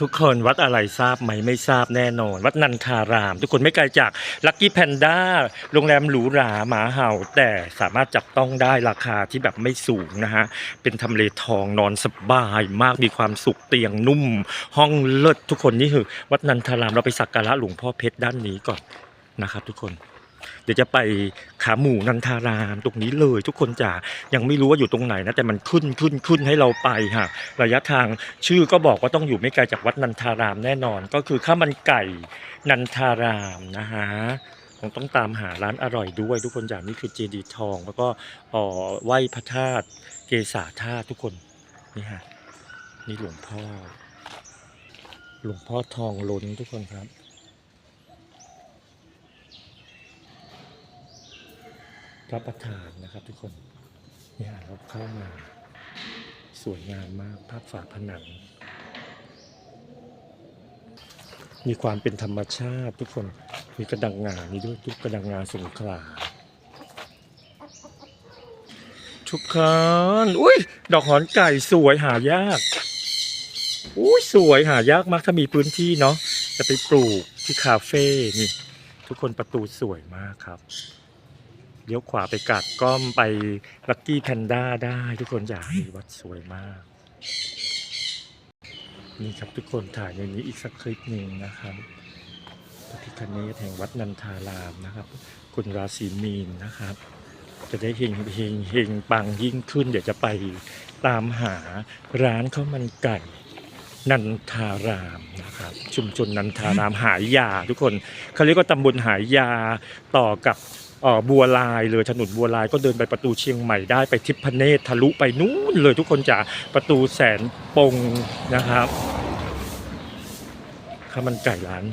ทุกคนวัดอะไรทราบไหมไม่ทราบแน่นอน วัดนันทาราม ทุกคนไม่ไกลจากลักกี้แพนด้าโรงแรมหรูหราหมาเห่า แต่สามารถจับต้องได้ราคาที่แบบไม่สูงนะฮะ เป็นทำเลทองนอนสบายมากมีความสุขเตียงนุ่ม ห้องเลิศทุกคนนี่คือ วัดนันทารามเราไปสักการะหลวงพ่อเพชรด้านนี้ก่อนนะครับทุกคน เดี๋ยวจะไปขาหมูนันทารามตรงนี้เลย ทุกคนจะยังไม่รู้ว่าอยู่ตรงไหนนะแต่มันขึ้นขึ้นขึ้นให้เราไปฮะระยะทางชื่อก็บอกว่าต้องอยู่ไม่ไกลจากวัดนันทารามแน่นอน ก็คือข้าวมันไก่นันทารามนะฮะคงต้องตามหาร้านอร่อยด้วย ทุกคนอย่านี้คือเจดีทอง แล้วก็อ่อไหว้พระธาตุเกศาธาตุทุกคนนี่ฮะนี่หลวงพ่อ หลวงพ่อทองล้นทุกคนครับ ระประธานนะครับทุกคนเนี่ยเราเข้ามาสวยงามมากภาพฝาผนัง มีความเป็นธรรมชาติทุกคนมีกระดังงานี่ด้วยทุกกระดังงาสงขลาทุกคนอุ้ยดอกหอนไก่สวยหายากอุ้ยสวยหายากมากถ้ามีพื้นที่เนาะจะไปปลูกที่คาเฟ่นี่ ทุกคนประตูสวยมากครับ เลี้ยวขวาไปกัดก้อมไปลักกี้แพนด้าได้ทุกคนอยากมีวัดสวยมาก นี่ครับทุกคนถ่ายในนี้อีกสักคลิปหนึ่งนะครับพระพิคเนศแห่งวัดนันทารามนะครับ คุณราศีมีนนะครับ จะได้เฮงเฮงเฮงปังยิ่งขึ้น เดี๋ยวจะไปตามหาร้านข้าวมันไก่นันทารามนะครับชุมชนนันทารามหายาทุกคนเขาเรียกว่าตำบลหายาต่อกับ บัวลายเลยถนนบัวลายก็เดินไปประตูเชียงใหม่ได้ไปทิพเนตรทะลุไปนู่นเลยทุกคนจะประตูแสนปงนะครับข้าวมันไก่ร้าน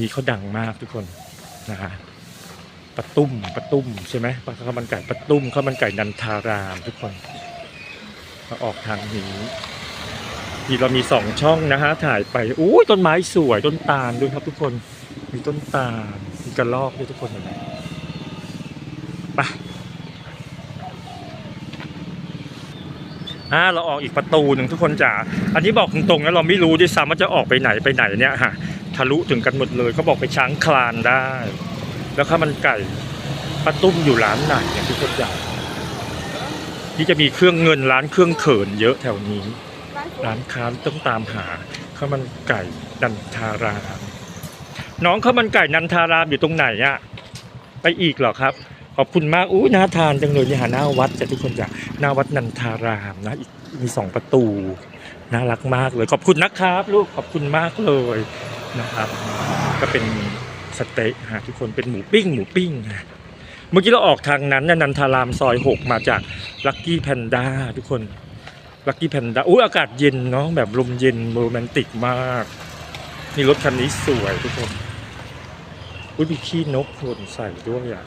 นี้เขาดังมากทุกคนนะฮะปะตุ้มปะตุ้มใช่ไหมข้าวมันไก่ปะตุ้มข้าวมันไก่นันทารามทุกคนมาออกทางนี้ที่เรามีสองช่องนะฮะถ่ายไปอู้ยต้นไม้สวยต้นตาลด้วยครับทุกคนมีต้นตาลมีกระรอกด้วยทุกคนเห็นไหม ไปอ่าเราออกอีกประตูหนึ่งทุกคนจ๋าอันนี้บอกตรงๆนะเราไม่รู้ด้วยซ้ำว่าจะออกไปไหนไปไหนเนี่ยฮะทะลุถึงกันหมดเลยเขาบอกไปช้างคลานได้ แล้วข้าวมันไก่ป้าตุ้มอยู่ร้านไหนเนี่ยทุกคนจ๋าที่จะมีเครื่องเงินร้านเครื่องเขินเยอะแถวนี้ ร้านค้าต้องตามหาข้าวมันไก่นันทารามน้องข้าวมันไก่นันทารามอยู่ตรงไหนอะไปอีกเหรอครับ ขอบคุณมากอู้น่าทานจังเลยนี่หาหน้าวัดจะทุกคนจะหน้าวัดนันทารามนะมีสองประตูน่ารักมากเลยขอบคุณนะครับ ลูกขอบคุณมากเลยนะครับ ก็เป็นสเต๊ะฮะทุกคนเป็นหมูปิ้งหมูปิ้งฮะเมื่อกี้เราออกทางนั้นนะนันทารามซอยหกมาจากลักกี้แพนด้าทุกคนลักกี้แพนด้าอุ้ยอากาศเย็นเนาะแบบลมเย็นโรแมนติกมากนี่รถคันนี้สวยทุกคนอุ้ยมีขี้นกหล่นใส่ด้วยอะ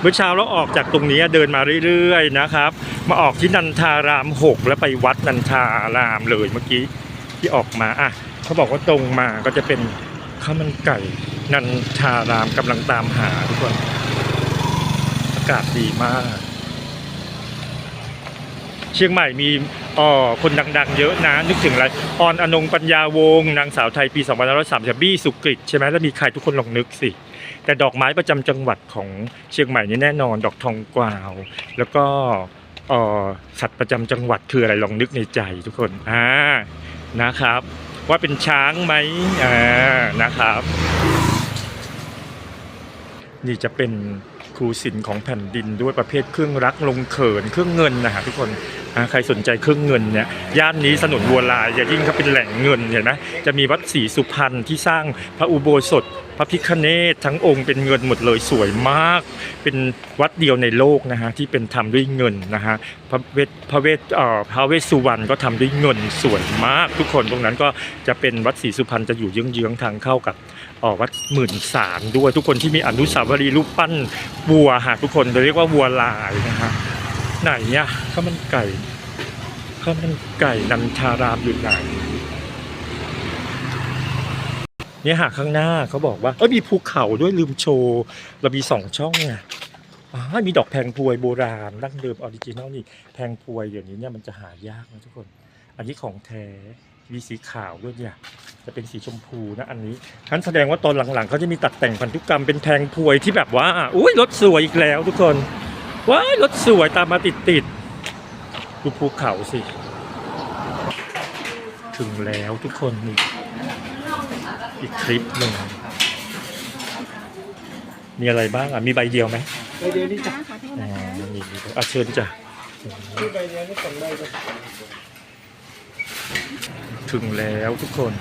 เมื่อเช้าเราออกจากตรงนี้เดินมาเรื่อยๆนะครับ มาออกที่นันทารามหกแล้วไปวัดนันทารามเลยเมื่อกี้ที่ออกมาอะเขาบอกว่าตรงมาก็จะเป็นข้าวมันไก่นันทารามกำลังตามหาทุกคนอากาศดีมาก เชียงใหม่มีอ๋อคนดังๆ เยอะนะ นึกถึงอะไรออนอนงปัญญาวงศ์นางสาวไทยปี2530บี้สุกฤตใช่ไหมแล้วมีใครทุกคนลองนึกสิ แต่ดอกไม้ประจำจังหวัดของเชียงใหม่นี่แน่นอน ดอกทองกวาว แล้วก็สัตว์ประจำจังหวัดคืออะไรลองนึกในใจทุกคนอ่านะครับ ว่าเป็นช้างไหมอ่านะครับ นี่จะเป็นครูศิลป์ของแผ่นดินด้วยประเภทเครื่องรักลงเขินเครื่องเงินนะฮะทุกคนใครสนใจเครื่องเงินเนี่ยย่านนี้สนุนบัวลายอย่ายิ่งเขาเป็นแหล่งเงินเห็นไหมจะมีวัดศรีสุพรรณที่สร้างพระอุโบสถ ระพิคเนตทั้งองค์เป็นเงินหมดเลยสวยมาก เป็นวัดเดียวในโลกนะฮะที่เป็นทำด้วยเงินนะฮะพระเวทพระเวทเอ่อพระเวสสุวรรณก็ทำด้วยเงินสวยมาก ทุกคนตรงนั้นก็จะเป็นวัดศรีสุพรรณจะอยู่เยื้องๆทางเข้ากับอ่อวัดหมื่นสารด้วยทุกคนที่มีอนุสาวรีย์รูปปั้นวัวฮะทุกคนเรียกว่าวัวลายนะฮะไหนเนี่ยข้าวมันไก่ข้าวมันไก่นันทารามอยู่ไหน เนี่ยหาข้างหน้าเขาบอกว่าเอ้ยมีภูเขาด้วยลืมโชว์เรามีสองช่องไงอ่ามีดอกแพงพวยโบราณดั้งเดิมออริจินอลนี่แพงพวยเดี๋ยวนี้เนี่ยมันจะหายากนะทุกคน อันนี้ของแท้มีสีขาวด้วยเนี่ยจะเป็นสีชมพูนะอันนี้ฉันแสดงว่าตอนหลังๆเขาจะมีตัดแต่งพันธุกรรมเป็นแทงพวยที่แบบว่าอุ้ยรถสวยอีกแล้วทุกคนว้ายรถสวยตามมาติดติดๆดูภูเขาสิ ถึงแล้วทุกคนนี่ อีกคลิปหนึ่งมีอะไรบ้างอะ มีใบเดียวไหมใบเดียวนี่จ้ะขอโทษอ๋อนะคะ มีมีอะเชิญจ้ะ ที่ใบเดียวนี่สองใบจ้ะ ถึงแล้วทุกคน